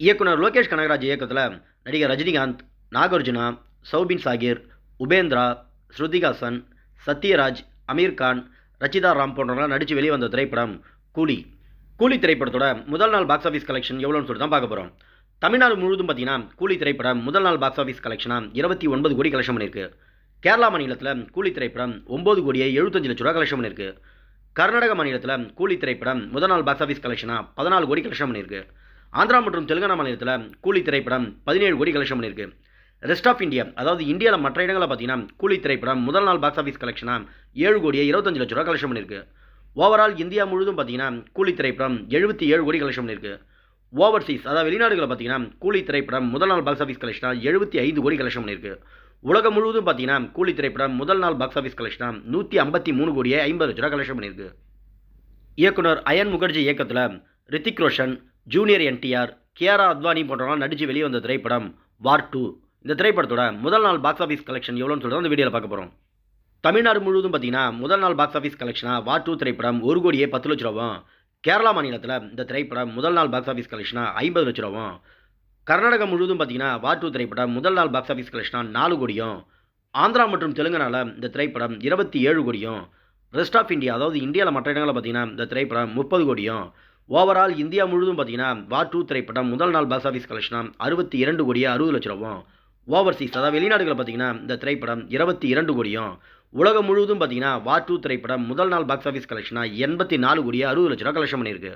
இயக்குனர் லோகேஷ் கனகராஜ் இயக்கத்தில் நடிகர் ரஜினிகாந்த் நாகார்ஜுனா சௌபின் சாகிர் உபேந்திரா ஸ்ருதிகாசன் சத்யராஜ் அமீர்கான் ரச்சிதா ராம் போன்றவங்களாம் நடித்து வெளிவந்த திரைப்படம் கூலி. கூலி திரைப்படத்தோட முதல் நாள் பாக்ஸ் ஆஃபீஸ் கலெக்ஷன் எவ்வளோன்னு சொல்லிட்டு தான் பார்க்க போகிறோம் தமிழ்நாடு முழுவதும் பார்த்தீங்கன்னா கூலி திரைப்படம் முதல் நாள் பாக்ஸ் ஆஃபீஸ் கலெக்ஷனாக இருபத்தி ஒன்பது கோடி கலெக்ஷன் பண்ணியிருக்கு. கேரளா மாநிலத்தில் கூலி திரைப்படம் ஒம்பது கோடியே எழுபத்தஞ்சு லட்ச ரூபா கலெக்ஷன் பண்ணியிருக்கு. கர்நாடக மாநிலத்தில் கூலி திரைப்படம் முதல் நாள் பாக்ஸ் ஆஃபீஸ் கலெக்ஷனாக பதினாலு கோடி கலெக்ஷன் பண்ணியிருக்கு. ஆந்திரா மற்றும் தெலுங்கானா மாநிலத்தில் கூலி திரைப்படம் பதினேழு கோடி கலெக்ஷன் பண்ணியிருக்கு ரெஸ்ட் ஆஃப் இந்தியா அதாவது இந்தியாவில் மற்ற இடங்களில் பார்த்தீங்கன்னா கூலி திரைப்படம் முதல் நாள் பாக்ஸ் ஆஃபீஸ் கலெக்ஷனாக ஏழு கோடியே இருபத்தஞ்சு லட்ச ரூபா கலெக்ஷன் பண்ணியிருக்கு ஓவரால் இந்தியா முழுவதும் பார்த்தீங்கன்னா கூலி திரைப்படம் எழுபத்தி ஏழு கோடி கலெக்ஷன் பண்ணியிருக்கு ஓவர்சீஸ் அதாவது வெளிநாடுகளில் பார்த்தீங்கன்னா கூலி திரைப்படம் முதல் நாள் பாக்ஸ் ஆஃபீஸ் கலெக்ஷனாக எழுபத்தி ஐந்து கோடி கலெக்ஷன் பண்ணியிருக்கு உலகம் முழுவதும் பார்த்தீங்கன்னா கூலி திரைப்படம் முதல் நாள் பாக்ஸ் ஆஃபீஸ் கலெக்ஷனாக நூற்றி ஐம்பத்தி மூணு கோடியே ஐம்பது லட்ச ரூபா கலெக்ஷன் பண்ணியிருக்கு இயக்குனர் அயன் முகர்ஜி இயக்கத்தில் ரித்திக் ரோஷன் ஜூனியர் என்டிஆர் கியாரா அத்வானி போன்றவங்க நடித்து வெளியே வந்த திரைப்படம் வார் டூ. இந்த திரைப்படத்தோட முதல் நாள் பாக்ஸ் ஆஃபீஸ் கலெக்ஷன் எவ்வளோன்னு சொல்லிட்டு அந்த வீடியோவில் பார்க்க போகிறோம் தமிழ்நாடு முழுவதும் பார்த்தீங்கன்னா முதல் நாள் பாக்ஸ் ஆஃபீஸ் கலெக்ஷனாக வார் டூ திரைப்படம் ஒரு கோடியே பத்து லட்ச ரூபாவும் கேரளா மாநிலத்தில் இந்த திரைப்படம் முதல் நாள் பாக்ஸ் ஆஃபீஸ் கலெக்ஷனாக ஐம்பது லட்ச ரூபாவும் கர்நாடகா முழுவதும் பார்த்தீங்கன்னா வார் டூ திரைப்படம் முதல் நாள் பாக்ஸ் ஆஃபீஸ் கலெக்ஷனாக நாலு கோடியும் ஆந்திரா மற்றும் தெலுங்கானாவில் இந்த திரைப்படம் இருபத்தி ஏழு கோடியும் ரெஸ்ட் ஆஃப் இந்தியா அதாவது இந்தியாவில் மற்ற இடங்களில் பார்த்தீங்கன்னா இந்த திரைப்படம் முப்பது கோடியும் ஓவரால் இந்தியா முழுவதும் பார்த்தீங்கன்னா வார் டூ திரைப்படம் முதல் நாள் பாக்ஸ் ஆஃபீஸ் கலெக்ஷனாக அறுபத்தி இரண்டு கோடியே அறுபது லட்ச ரூபாவும் ஓவர்சீஸ் அதாவது வெளிநாடுகளில் பார்த்தீங்கன்னா இந்த திரைப்படம் இருபத்தி இரண்டு கோடியும். உலகம் முழுவதும் பார்த்தீங்கன்னா வார் டூ திரைப்படம் முதல் நாள் பாக்ஸ் ஆஃபீஸ் கலெக்ஷனாக எண்பத்தி நாலு கோடியே அறுபது லட்ச ரூபா கலெக்ஷன் பண்ணியிருக்கு.